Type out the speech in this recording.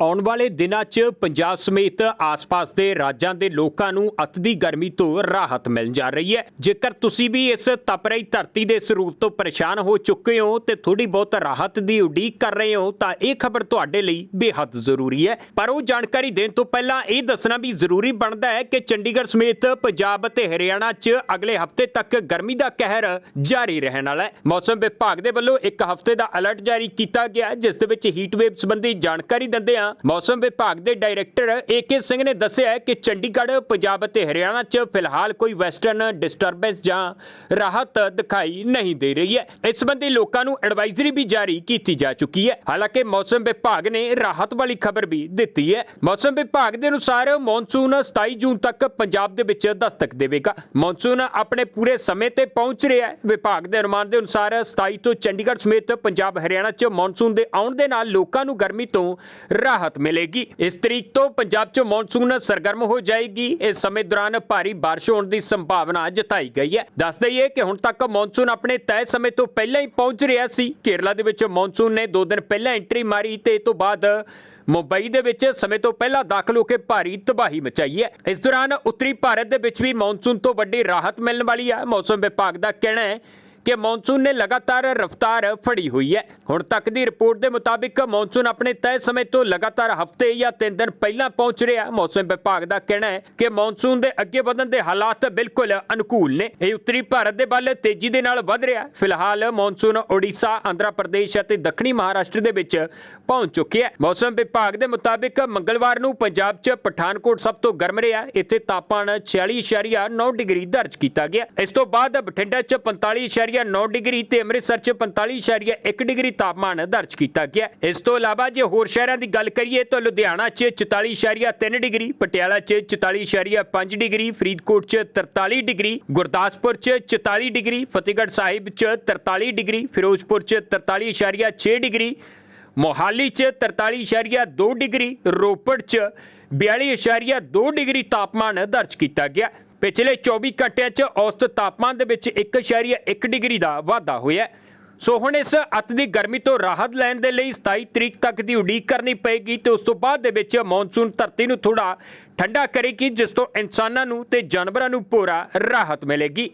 ਆਉਣ ਵਾਲੇ ਦਿਨਾਂ 'ਚ ਪੰਜਾਬ ਸਮੇਤ ਆਸ-ਪਾਸ ਦੇ ਰਾਜਾਂ ਦੇ ਲੋਕਾਂ ਨੂੰ ਅਤ ਦੀ ਗਰਮੀ ਤੋਂ ਰਾਹਤ ਮਿਲ ਜਾ ਰਹੀ ਹੈ। ਜੇਕਰ ਤੁਸੀਂ ਵੀ ਇਸ ਤਪ ਰਹੀ ਧਰਤੀ ਦੇ ਸਰੂਪ ਤੋਂ ਪਰੇਸ਼ਾਨ ਹੋ ਚੁੱਕੇ ਹੋ ਤੇ ਥੋੜੀ ਬਹੁਤ ਰਾਹਤ ਦੀ ਉਡੀਕ ਕਰ ਰਹੇ ਹੋ, ਤਾਂ ਇਹ ਖਬਰ ਤੁਹਾਡੇ ਲਈ ਬੇਹੱਦ ਜ਼ਰੂਰੀ ਹੈ। ਪਰ ਉਹ ਜਾਣਕਾਰੀ ਦੇਣ ਤੋਂ ਪਹਿਲਾਂ ਇਹ ਦੱਸਣਾ ਵੀ ਜ਼ਰੂਰੀ ਬਣਦਾ ਹੈ ਕਿ ਚੰਡੀਗੜ੍ਹ ਸਮੇਤ ਪੰਜਾਬ ਅਤੇ ਹਰਿਆਣਾ 'ਚ ਅਗਲੇ ਹਫ਼ਤੇ ਤੱਕ ਗਰਮੀ ਦਾ ਕਹਿਰ ਜਾਰੀ ਰਹਿਣ ਵਾਲਾ ਹੈ। ਮੌਸਮ ਵਿਭਾਗ ਦੇ ਵੱਲੋਂ ਇੱਕ ਹਫ਼ਤੇ ਦਾ ਅਲਰਟ ਜਾਰੀ ਕੀਤਾ ਗਿਆ ਜਿਸ ਦੇ ਵਿੱਚ ਹੀਟ ਵੇਵ ਸੰਬੰਧੀ ਜਾਣਕਾਰੀ ਦਿੰਦੇ ਆ। ਮੌਸਮ ਵਿਭਾਗ ਦੇ ਡਾਇਰੈਕਟਰ ਏਕੇ ਸਿੰਘ ਨੇ ਦੱਸਿਆ ਕਿ ਚੰਡੀਗੜ੍ਹ, ਪੰਜਾਬ ਅਤੇ ਹਰਿਆਣਾ 'ਚ ਫਿਲਹਾਲ ਕੋਈ ਵੈਸਟਰਨ ਡਿਸਟਰਬੈਂਸ ਜਾਂ ਰਾਹਤ ਦਿਖਾਈ ਨਹੀਂ ਦੇ ਰਹੀ ਹੈ। ਇਸ ਸੰਬੰਧੀ ਲੋਕਾਂ ਨੂੰ ਐਡਵਾਈਜ਼ਰੀ ਵੀ ਜਾਰੀ ਕੀਤੀ ਜਾ ਚੁੱਕੀ ਹੈ। ਹਾਲਾਂਕਿ ਮੌਸਮ ਵਿਭਾਗ ਨੇ ਰਾਹਤ ਵਾਲੀ ਖਬਰ ਵੀ ਦਿੱਤੀ ਹੈ। ਮੌਸਮ ਵਿਭਾਗ ਦੇ ਅਨੁਸਾਰ ਮੌਨਸੂਨ 27 ਜੂਨ ਤੱਕ ਪੰਜਾਬ ਦੇ ਵਿੱਚ ਦਸਤਕ ਦੇਵੇਗਾ। ਮੌਨਸੂਨ ਆਪਣੇ ਪੂਰੇ ਸਮੇਂ ਤੇ ਪਹੁੰਚ ਰਿਹਾ ਹੈ। ਵਿਭਾਗ ਦੇ ਅਨੁਮਾਨ ਦੇ ਅਨੁਸਾਰ 27 ਤੋਂ ਚੰਡੀਗੜ੍ਹ ਸਮੇਤ ਪੰਜਾਬ, ਹਰਿਆਣਾ 'ਚ ਮੌਨਸੂਨ ਦੇ ਆਉਣ ਦੇ ਨਾਲ ਲੋਕਾਂ ਨੂੰ ਗਰਮੀ ਤੋਂ ਰਾਹਤ ਮਿਲੇਗੀ। ਇਸ ਤਰੀਕ ਤੋਂ ਪੰਜਾਬ 'ਚ ਮੌਨਸੂਨ ਸਰਗਰਮ ਹੋ ਜਾਏਗੀ। ਇਸ ਸਮੇਂ ਦੌਰਾਨ ਭਾਰੀ ਬਾਰਿਸ਼ ਹੋਣ ਦੀ ਸੰਭਾਵਨਾ ਜਤਾਈ ਗਈ ਹੈ। ਦੱਸ ਦਈਏ ਕਿ ਹੁਣ ਤੱਕ ਮੌਨਸੂਨ ਆਪਣੇ ਤੈਅ ਸਮੇਂ ਤੋਂ ਪਹਿਲਾਂ ਹੀ ਪਹੁੰਚ ਰਿਹਾ ਸੀ। ਕੇਰਲਾ ਦੇ ਵਿੱਚ ਮੌਨਸੂਨ ਨੇ 2 ਦਿਨ ਪਹਿਲਾਂ ਐਂਟਰੀ ਮਾਰੀ ਤੇ ਇਸ ਤੋਂ ਬਾਅਦ ਮੁੰਬਈ ਦੇ ਵਿੱਚ ਸਮੇਂ ਤੋਂ ਪਹਿਲਾਂ ਦਾਖਲ ਹੋ ਕੇ ਭਾਰੀ ਤਬਾਹੀ ਮਚਾਈ ਹੈ। ਇਸ ਦੌਰਾਨ ਉੱਤਰੀ ਭਾਰਤ ਦੇ ਵਿੱਚ ਵੀ ਮੌਨਸੂਨ ਤੋਂ ਵੱਡੀ ਰਾਹਤ ਮਿਲਣ ਵਾਲੀ ਹੈ ਮੌਸਮ ਵਿਭਾਗ ਦਾ ਕਹਿਣਾ ਹੈ ਕਿ ਮੌਨਸੂਨ ਨੇ ਲਗਾਤਾਰ ਰਫ਼ਤਾਰ ਫੜੀ ਹੋਈ ਹੈ। ਹੁਣ ਤੱਕ ਦੀ ਰਿਪੋਰਟ ਦੇ ਮੁਤਾਬਿਕ ਮੌਨਸੂਨ ਆਪਣੇ ਤੈਅ ਸਮੇਂ ਤੋਂ ਲਗਾਤਾਰ ਹਫ਼ਤੇ ਜਾਂ 3 ਦਿਨ ਪਹਿਲਾਂ ਪਹੁੰਚ ਰਿਹਾ ਮੌਸਮ ਵਿਭਾਗ ਦਾ ਕਹਿਣਾ ਹੈ ਕਿ ਮੌਨਸੂਨ ਦੇ ਅੱਗੇ ਵਧਣ ਦੇ ਹਾਲਾਤ ਬਿਲਕੁਲ ਅਨੁਕੂਲ ਨੇ। ਇਹ ਉੱਤਰੀ ਭਾਰਤ ਦੇ ਵੱਲ ਤੇਜ਼ੀ ਦੇ ਨਾਲ ਵਧ ਰਿਹਾ ਫਿਲਹਾਲ ਮੌਨਸੂਨ ਓਡੀਸ਼ਾ ਆਂਧਰਾ ਪ੍ਰਦੇਸ਼ ਅਤੇ ਦੱਖਣੀ ਮਹਾਰਾਸ਼ਟਰ ਦੇ ਵਿੱਚ ਪਹੁੰਚ ਚੁੱਕਿਆ ਹੈ। ਮੌਸਮ ਵਿਭਾਗ ਦੇ ਮੁਤਾਬਿਕ ਮੰਗਲਵਾਰ ਨੂੰ ਪੰਜਾਬ 'ਚ ਪਠਾਨਕੋਟ ਸਭ ਤੋਂ ਗਰਮ ਰਿਹਾ ਇੱਥੇ ਤਾਪਮਾਨ 46.9 ਡਿਗਰੀ ਦਰਜ ਕੀਤਾ ਗਿਆ ਇਸ ਤੋਂ ਬਾਅਦ ਬਠਿੰਡਾ 'ਚ 45.9 ਡਿਗਰੀ ਤੇ ਅੰਮ੍ਰਿਤਸਰ 'ਚ 45.1 ਡਿਗਰੀ ਤਾਪਮਾਨ ਦਰਜ ਕੀਤਾ ਗਿਆ। ਇਸ ਤੋਂ ਇਲਾਵਾ ਜੇ ਹੋਰ ਸ਼ਹਿਰਾਂ ਦੀ ਗੱਲ ਕਰੀਏ ਤਾਂ ਲੁਧਿਆਣਾ 'ਚ 44.3 ਡਿਗਰੀ, ਪਟਿਆਲਾ 'ਚ 44.5 ਡਿਗਰੀ, ਫਰੀਦਕੋਟ 'ਚ 43 ਡਿਗਰੀ, ਗੁਰਦਾਸਪੁਰ 'ਚ 44 ਡਿਗਰੀ, ਫਤਿਹਗੜ੍ਹ ਸਾਹਿਬ 'ਚ 43 ਡਿਗਰੀ, ਫਿਰੋਜ਼ਪੁਰ 'ਚ 43.6 ਡਿਗਰੀ, ਮੋਹਾਲੀ 'ਚ 43.2 ਡਿਗਰੀ, ਰੋਪੜ 'ਚ 42.2 ਡਿਗਰੀ ਤਾਪਮਾਨ ਦਰਜ ਕੀਤਾ ਗਿਆ। ਪਿਛਲੇ 24 ਘੰਟਿਆਂ 'ਚ ਔਸਤ ਤਾਪਮਾਨ ਦੇ ਵਿੱਚ 1.1 ਡਿਗਰੀ ਦਾ ਵਾਧਾ ਹੋਇਆ ਸੋ ਹੁਣ ਇਸ ਅਤ ਦੀ ਗਰਮੀ ਤੋਂ ਰਾਹਤ ਲੈਣ ਦੇ ਲਈ 27 ਤਰੀਕ ਤੱਕ ਦੀ ਉਡੀਕ ਕਰਨੀ ਪਏਗੀ ਤੇ ਉਸ ਤੋਂ ਬਾਅਦ ਦੇ ਵਿੱਚ ਮੌਨਸੂਨ ਧਰਤੀ ਨੂੰ ਥੋੜਾ ਠੰਡਾ ਕਰੇਗੀ, ਜਿਸ ਤੋਂ ਇਨਸਾਨਾਂ ਨੂੰ ਤੇ ਜਾਨਵਰਾਂ ਨੂੰ ਪੂਰਾ ਰਾਹਤ ਮਿਲੇਗੀ।